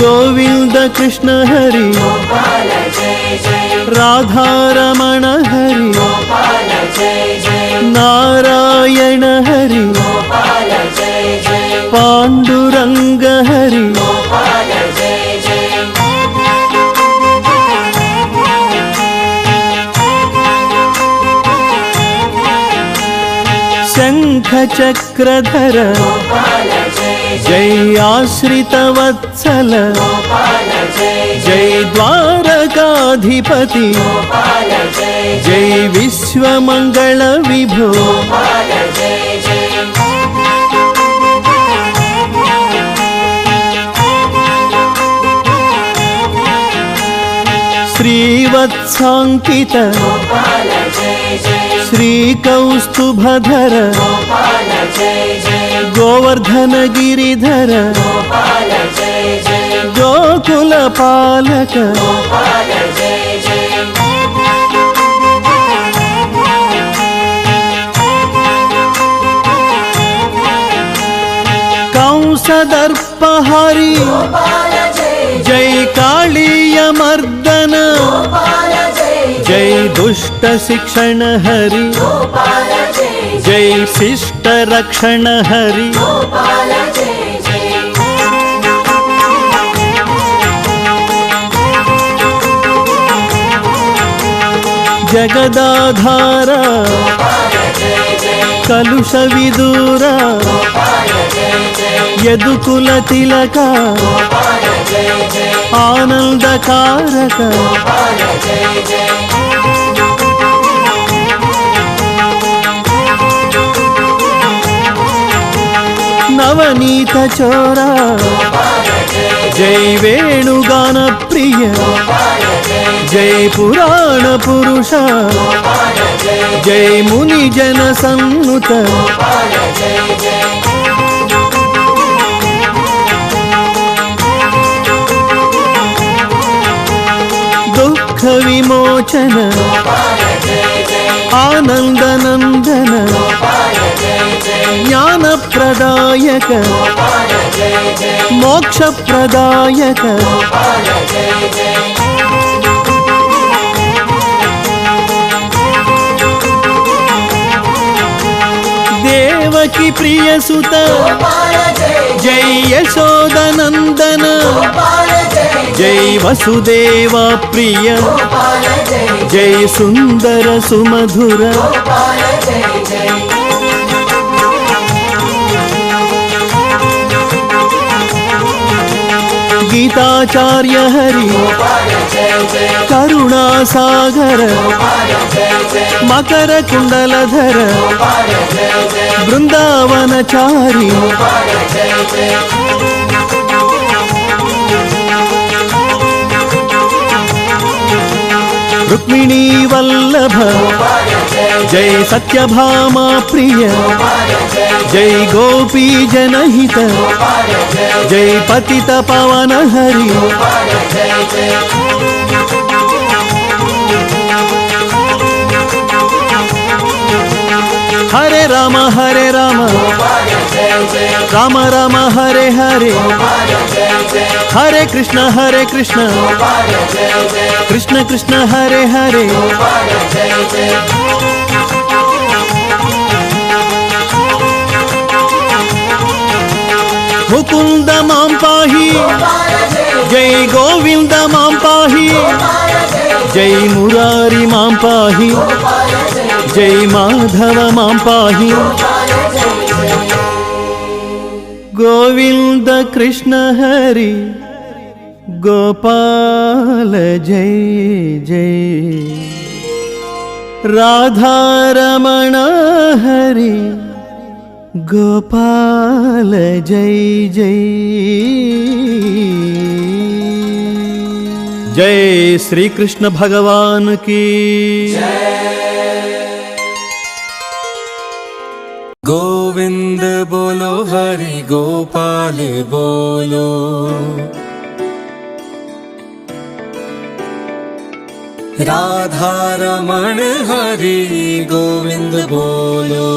గోవింద కృష్ణ హరి రాధారమణ హరి నారాయణ హరి పాండురంగ హరి. శంఖ చక్రధర जय जय पाण्डुरङ्ग हरि गोपाल जय जय शङ्खचक्रधर गोपाल जय जय जय आश्रितवत्सल गोपाल जय जय जय द्वारकाधिपति गोपाल जय जय श्रीवत्साङ्कित। श्रीकौस्तुभधर। गोवर्धनगिरिधर। गोकुलपालक। कंसदर्पहरि। जय गोपाल जय जय दुष्टशिक्षण हरि गोपाल जय जय शिष्टरक्षण हरि गोपाल जय जय जगदाधार गोपाल जय जय कलुषविदूर गोपाल जय जय यदुकुलतिलक गोपाल जय जय आनन्दकारक కచోర జై వేణుగాన ప్రియ. జై పురాణ పురుష. జై ముని జన సన్నుత. విమోచన. ఆనందనందన. జ్ఞానప్రదాయక మోక్షప్రదాయక. దేవకి ప్రియసుత జై యశోదనందన. జై వసుదేవ ప్రియ జై సుందర సుమధుర. गीताचार्य हरि करुणा सागर मकर जय बृन्दावनचारि रुक्मिणी वल्लभ। जय सत्यभामा प्रिय। जय गोपी जनहित। जय पतित पवन हरि। हरे राम हरे राम। राम राम, हरे हरे। हरे कृष्ण हरे कृष्ण। कृष्ण कृष्ण, हरे हरे। मुकुंद जय जय मुकुन्द माँ पाहि। जय गोविंद गोविन्द माँ पाहि। जय मुरारी मुरारि माँ पाहि। जय माधव माँ पाहि। गोविन्द कृष्ण हरि गोपाल जय जय। राधारमण हरि गोपाल जय जय। जय श्री कृष्ण भगवान की। गोविंद গোবিন্দ বলো হরি গোপাল বলো। রাধারমণ হরি গোবিন্দ বলো।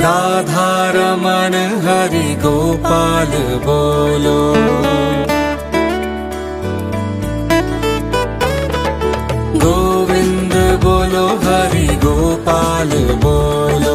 राधा रमण हरि गोपाल बोलो। गोविंद बोलो हरि गोपाल बोलो।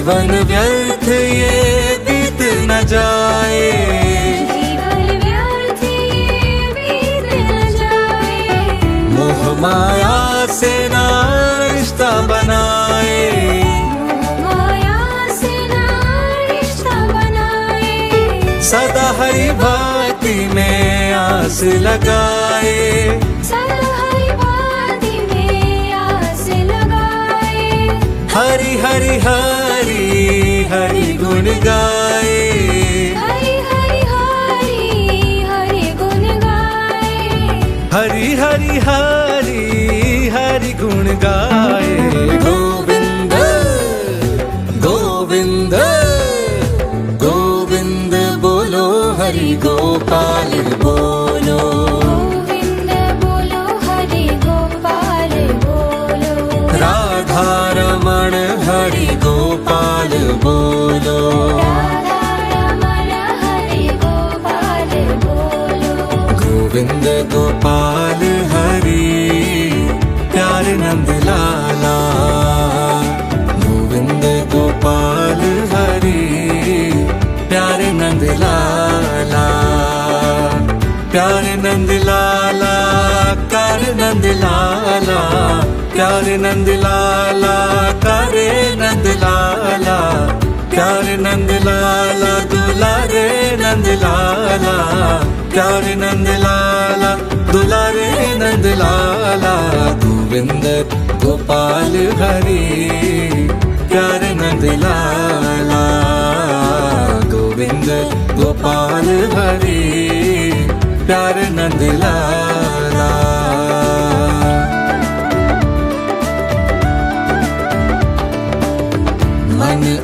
जीवन व्यर्थ ये बीत न जाए। मोह माया से ना रिश्ता बनाए। सदा हरि भांति में आस लगाए। हरी हरी हरी हरि हरि गुण गाए। हरि हरि हरि हरि गुण गाए। हरि हरि हरि हरि गुण गाए। गोविंद गोविंद गोविंद बोलो हरि गोपाल बोलो। नंदलाला प्यार नंदलाला करे नंदलाला प्यार नंदलाला दुलारे नंदलाला प्यार नंदलाला दुलारे नंदलाला गोविंद गोपाल हरे प्यार नंदलाला गोविंद गोपाल हरे प्यार नंदलाला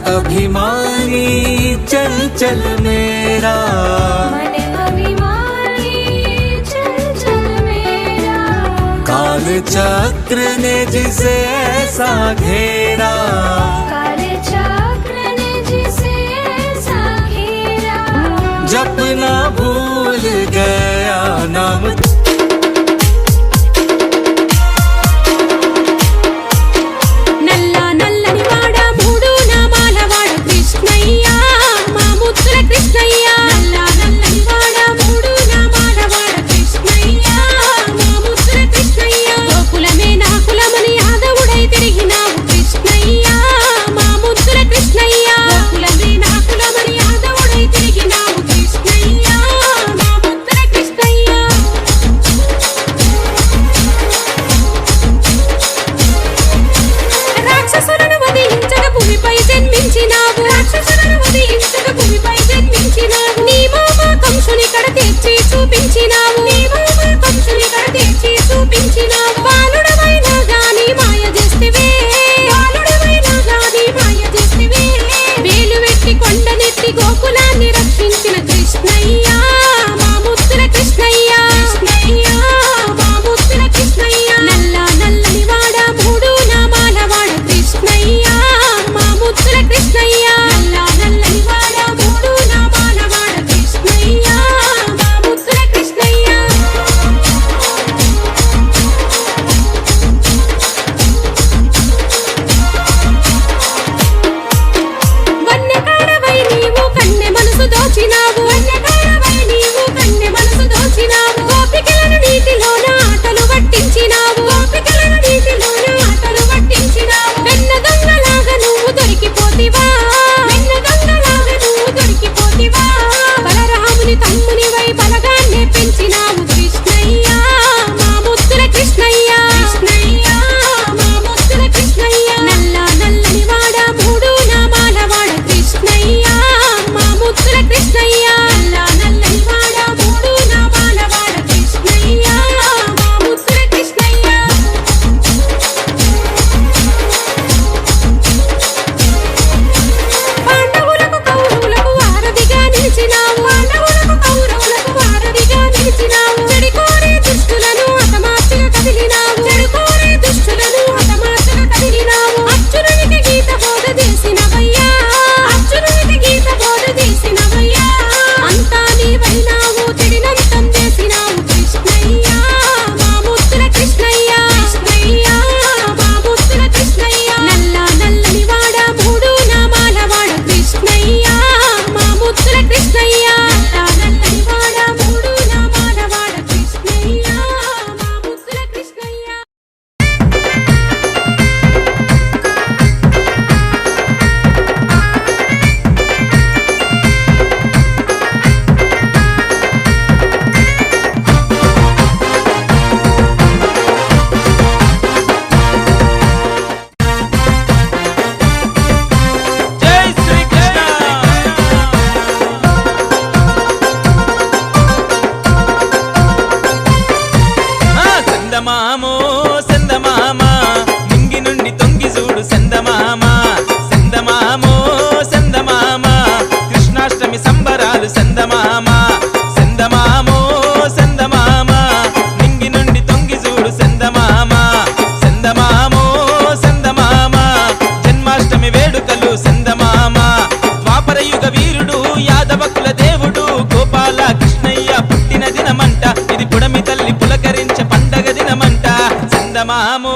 अभिमानी चल चल मेरा। मन अभिमानी चल चल मेरा। काल चक्र ने जिसे ऐसा घेरा। काल चक्र ने जिसे ऐसा घेरा। जपना దినమంట. ఇది పుడమి తల్లి పులకరించే పండగ దినమంట. చందమామో